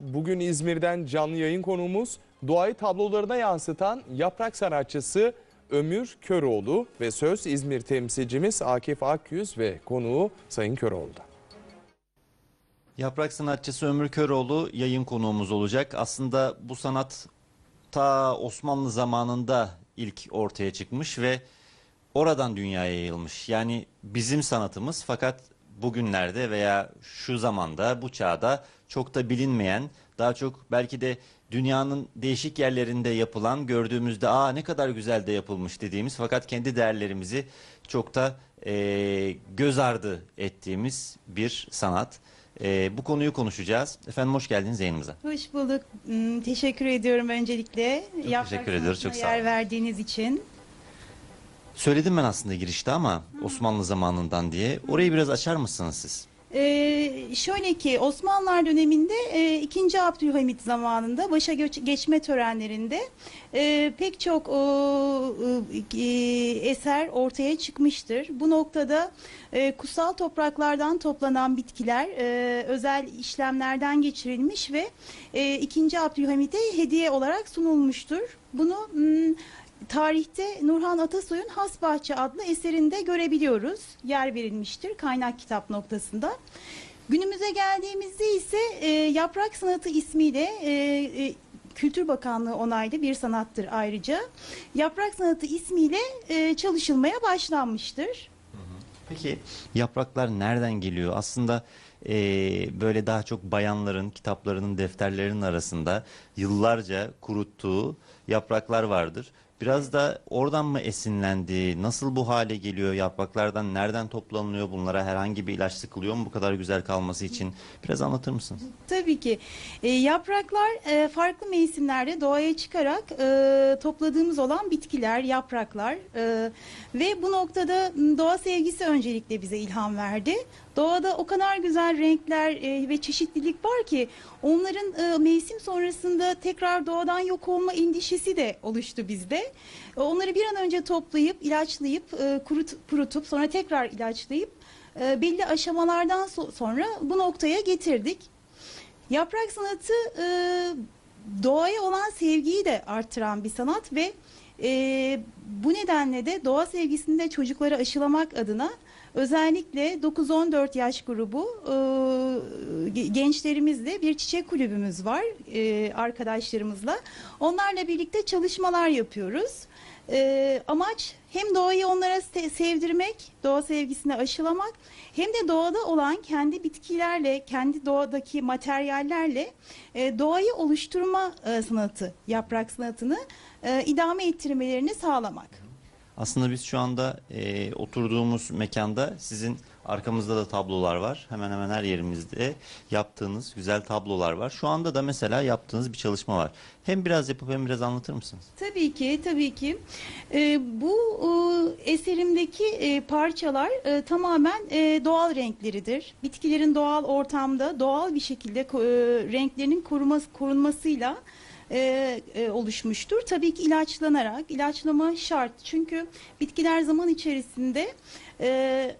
Bugün İzmir'den canlı yayın konuğumuz doğayı tablolarına yansıtan yaprak sanatçısı Ömür Köroğlu ve söz İzmir temsilcimiz Akif Akyüz ve konuğu Sayın Köroğlu'da. Yaprak sanatçısı Ömür Köroğlu yayın konuğumuz olacak. Aslında bu sanat ta Osmanlı zamanında ilk ortaya çıkmış ve oradan dünyaya yayılmış. Yani bizim sanatımız fakat bugünlerde veya şu zamanda bu çağda çok da bilinmeyen daha çok belki de dünyanın değişik yerlerinde yapılan gördüğümüzde aa ne kadar güzel de yapılmış dediğimiz fakat kendi değerlerimizi çok da eee, göz ardı ettiğimiz bir sanat. Eee, bu konuyu konuşacağız. Efendim hoş geldiniz yayınımıza. Hoş bulduk. Hmm, Teşekkür ediyorum öncelikle. Yaprak teşekkür ediyoruz. sanatına Çok sağ yer olun. verdiğiniz için. Söyledim ben aslında girişte ama Osmanlı zamanından diye. Orayı biraz açar mısınız siz? Ee, şöyle ki Osmanlılar döneminde e, 2. Abdülhamit zamanında başa göç- geçme törenlerinde e, pek çok o, e, eser ortaya çıkmıştır. Bu noktada e, kutsal topraklardan toplanan bitkiler e, özel işlemlerden geçirilmiş ve e, 2. Abdülhamit'e hediye olarak sunulmuştur. Bunu hmm, tarihte Nurhan Atasoy'un Hasbahçe adlı eserinde görebiliyoruz. Yer verilmiştir kaynak kitap noktasında. Günümüze geldiğimizde ise e, Yaprak Sanatı ismiyle e, e, Kültür Bakanlığı onaylı bir sanattır ayrıca. Yaprak Sanatı ismiyle e, çalışılmaya başlanmıştır. Peki yapraklar nereden geliyor? Aslında eee, böyle daha çok bayanların kitaplarının defterlerinin arasında yıllarca kuruttuğu yapraklar vardır. Biraz da oradan mı esinlendi? Nasıl bu hale geliyor? Yapraklardan nereden toplanılıyor? Bunlara herhangi bir ilaç sıkılıyor mu bu kadar güzel kalması için? Biraz anlatır mısınız? Tabii ki. E, yapraklar e, farklı mevsimlerde doğaya çıkarak e, topladığımız olan bitkiler, yapraklar e, ve bu noktada m, doğa sevgisi öncelikle bize ilham verdi. Doğada o kadar güzel renkler e, ve çeşitlilik var ki onların e, mevsim sonrasında tekrar doğadan yok olma endişesi de oluştu bizde. E, Onları bir an önce toplayıp, ilaçlayıp, e, kurut, kurutup sonra tekrar ilaçlayıp e, belli aşamalardan so- sonra bu noktaya getirdik. Yaprak sanatı e, doğaya olan sevgiyi de artıran bir sanat ve e, bu nedenle de doğa sevgisini de çocuklara aşılamak adına özellikle 9-14 yaş grubu e, ge- gençlerimizle bir çiçek kulübümüz var e, arkadaşlarımızla. Onlarla birlikte çalışmalar yapıyoruz. E, amaç hem doğayı onlara se- sevdirmek, doğa sevgisini aşılamak hem de doğada olan kendi bitkilerle, kendi doğadaki materyallerle e, doğayı oluşturma e, sanatı, yaprak sanatını e, idame ettirmelerini sağlamak. Aslında biz şu anda eee, oturduğumuz mekanda sizin arkamızda da tablolar var. Hemen hemen her yerimizde yaptığınız güzel tablolar var. Şu anda da mesela yaptığınız bir çalışma var. Hem biraz yapıp hem biraz anlatır mısınız? Tabii ki, tabii ki. E, bu e, eserimdeki e, parçalar e, tamamen e, doğal renkleridir. Bitkilerin doğal ortamda doğal bir şekilde e, renklerinin koruması, korunmasıyla e, e, oluşmuştur. Tabii ki ilaçlanarak, ilaçlama şart. Çünkü bitkiler zaman içerisinde e,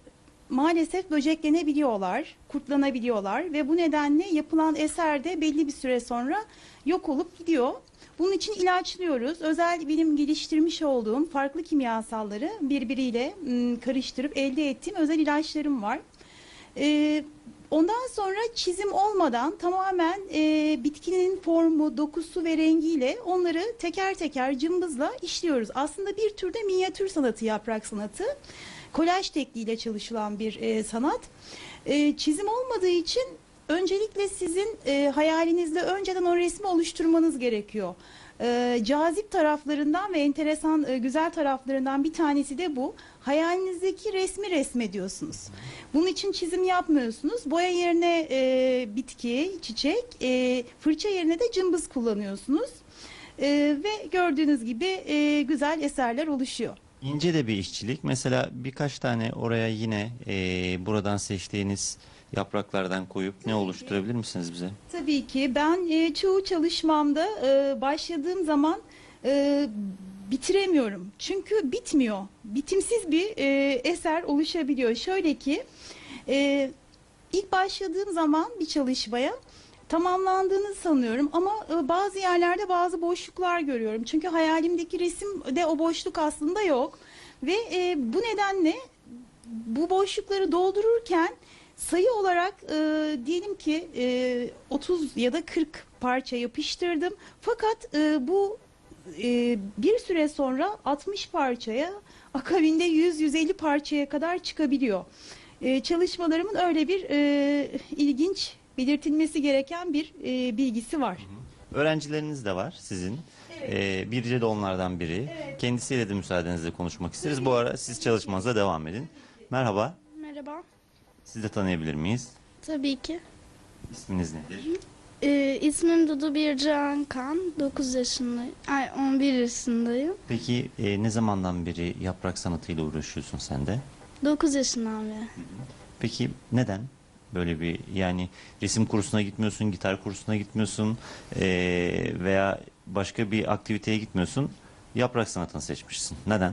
maalesef böceklenebiliyorlar, kurtlanabiliyorlar ve bu nedenle yapılan eser de belli bir süre sonra yok olup gidiyor. Bunun için ilaçlıyoruz. Özel benim geliştirmiş olduğum farklı kimyasalları birbiriyle karıştırıp elde ettiğim özel ilaçlarım var. Ee, ondan sonra çizim olmadan tamamen e, bitkinin formu, dokusu ve rengiyle onları teker teker cımbızla işliyoruz. Aslında bir türde minyatür sanatı, yaprak sanatı. Kolaj tekniğiyle çalışılan bir e, sanat. E, çizim olmadığı için öncelikle sizin e, hayalinizde önceden o resmi oluşturmanız gerekiyor. E, cazip taraflarından ve enteresan e, güzel taraflarından bir tanesi de bu. Hayalinizdeki resmi resmediyorsunuz. Bunun için çizim yapmıyorsunuz. Boya yerine e, bitki, çiçek, e, fırça yerine de cımbız kullanıyorsunuz. E, ve gördüğünüz gibi e, güzel eserler oluşuyor. İnce de bir işçilik. Mesela birkaç tane oraya yine eee, buradan seçtiğiniz yapraklardan koyup ne oluşturabilir misiniz bize? Tabii ki ben e, çoğu çalışmamda e, başladığım zaman e, bitiremiyorum. Çünkü bitmiyor. Bitimsiz bir e, eser oluşabiliyor. Şöyle ki e, ilk başladığım zaman bir çalışmaya tamamlandığını sanıyorum ama e, bazı yerlerde bazı boşluklar görüyorum. Çünkü hayalimdeki resimde o boşluk aslında yok. Ve e, bu nedenle bu boşlukları doldururken sayı olarak e, diyelim ki e, 30 ya da 40 parça yapıştırdım. Fakat e, bu e, bir süre sonra 60 parçaya akabinde 100-150 parçaya kadar çıkabiliyor. E, çalışmalarımın öyle bir e, ilginç belirtilmesi gereken bir e, bilgisi var. Öğrencileriniz de var sizin. Ee, Birce de onlardan biri. Kendisiyle de müsaadenizle konuşmak isteriz. Bu ara siz çalışmanıza devam edin. Merhaba. Merhaba. Sizi de tanıyabilir miyiz? Tabii ki. İsminiz nedir? Ee, ismim Dudu Bircan Kan. 9 yaşındayım. Ay 11 yaşındayım. Peki e, ne zamandan beri yaprak sanatıyla uğraşıyorsun sen de? 9 yaşından beri. Peki neden böyle bir yani resim kursuna gitmiyorsun, gitar kursuna gitmiyorsun eee, veya başka bir aktiviteye gitmiyorsun? Yaprak sanatını seçmişsin. Neden?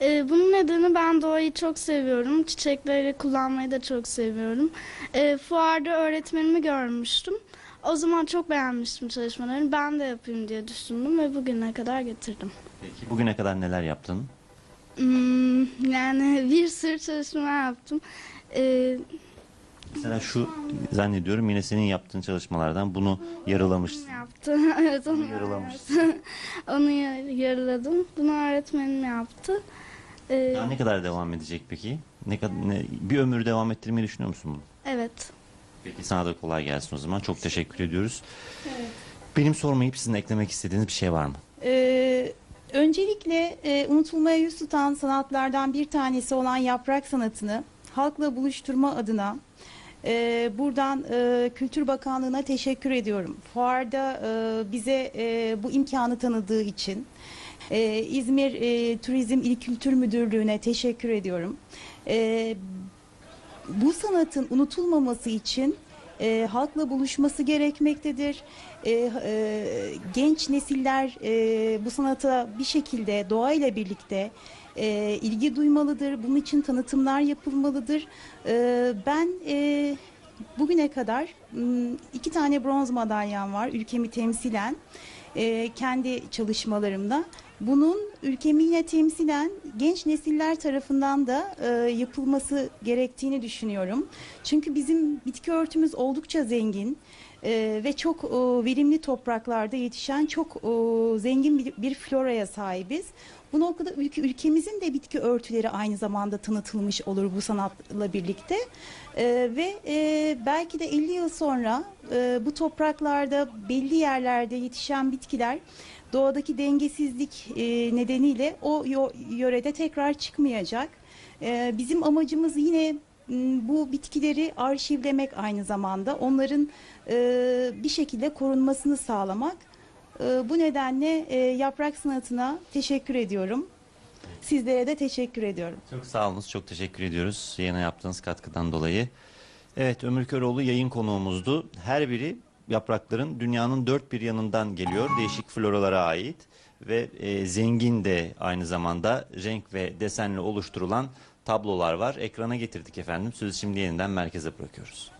Ee, bunun nedeni ben doğayı çok seviyorum. Çiçekleri kullanmayı da çok seviyorum. Ee, fuarda öğretmenimi görmüştüm. O zaman çok beğenmiştim çalışmalarını. Ben de yapayım diye düşündüm ve bugüne kadar getirdim. Peki bugüne kadar neler yaptın? Hmm, yani bir sürü çalışma yaptım. Ee, Mesela şu zannediyorum yine senin yaptığın çalışmalardan bunu yarılamışsın. yaptım. evet onu Yarılamışsın. Onu yar- yarıladım. Bunu öğretmenim yaptı. Ee, Daha ne kadar devam edecek peki? Ne kadar ne, bir ömür devam ettirmeyi düşünüyor musun bunu? evet. Peki sana da kolay gelsin o zaman. Çok teşekkür ediyoruz. Benim sormayıp sizin eklemek istediğiniz bir şey var mı? Ee, öncelikle e, unutulmaya yüz tutan sanatlardan bir tanesi olan yaprak sanatını halkla buluşturma adına e, buradan e, Kültür Bakanlığı'na teşekkür ediyorum. Fuarda e, bize e, bu imkanı tanıdığı için. E, İzmir e, Turizm İl Kültür Müdürlüğü'ne teşekkür ediyorum. E, bu sanatın unutulmaması için e, halkla buluşması gerekmektedir. E, e, genç nesiller e, bu sanata bir şekilde doğayla birlikte e, ilgi duymalıdır. Bunun için tanıtımlar yapılmalıdır. E, ben e, bugüne kadar iki tane bronz madalyam var ülkemi temsilen e, kendi çalışmalarımda. Bunun ülkemi yine temsilen genç nesiller tarafından da e, yapılması gerektiğini düşünüyorum. Çünkü bizim bitki örtümüz oldukça zengin e, ve çok e, verimli topraklarda yetişen çok e, zengin bir, bir floraya sahibiz. Bu noktada ülke, ülkemizin de bitki örtüleri aynı zamanda tanıtılmış olur bu sanatla birlikte. E, ve e, belki de 50 yıl sonra e, bu topraklarda belli yerlerde yetişen bitkiler doğadaki dengesizlik e, nedeniyle o yörede tekrar çıkmayacak. E, bizim amacımız yine bu bitkileri arşivlemek aynı zamanda onların e, bir şekilde korunmasını sağlamak. E, bu nedenle e, yaprak sanatına teşekkür ediyorum. Sizlere de teşekkür ediyorum. Çok sağ. Çok teşekkür ediyoruz yayına yaptığınız katkıdan dolayı. Evet Ömür Köroğlu yayın konuğumuzdu. Her biri yaprakların dünyanın dört bir yanından geliyor. Değişik floralara ait ve e, zengin de aynı zamanda renk ve desenle oluşturulan tablolar var. Ekrana getirdik efendim. Sözü şimdi yeniden merkeze bırakıyoruz.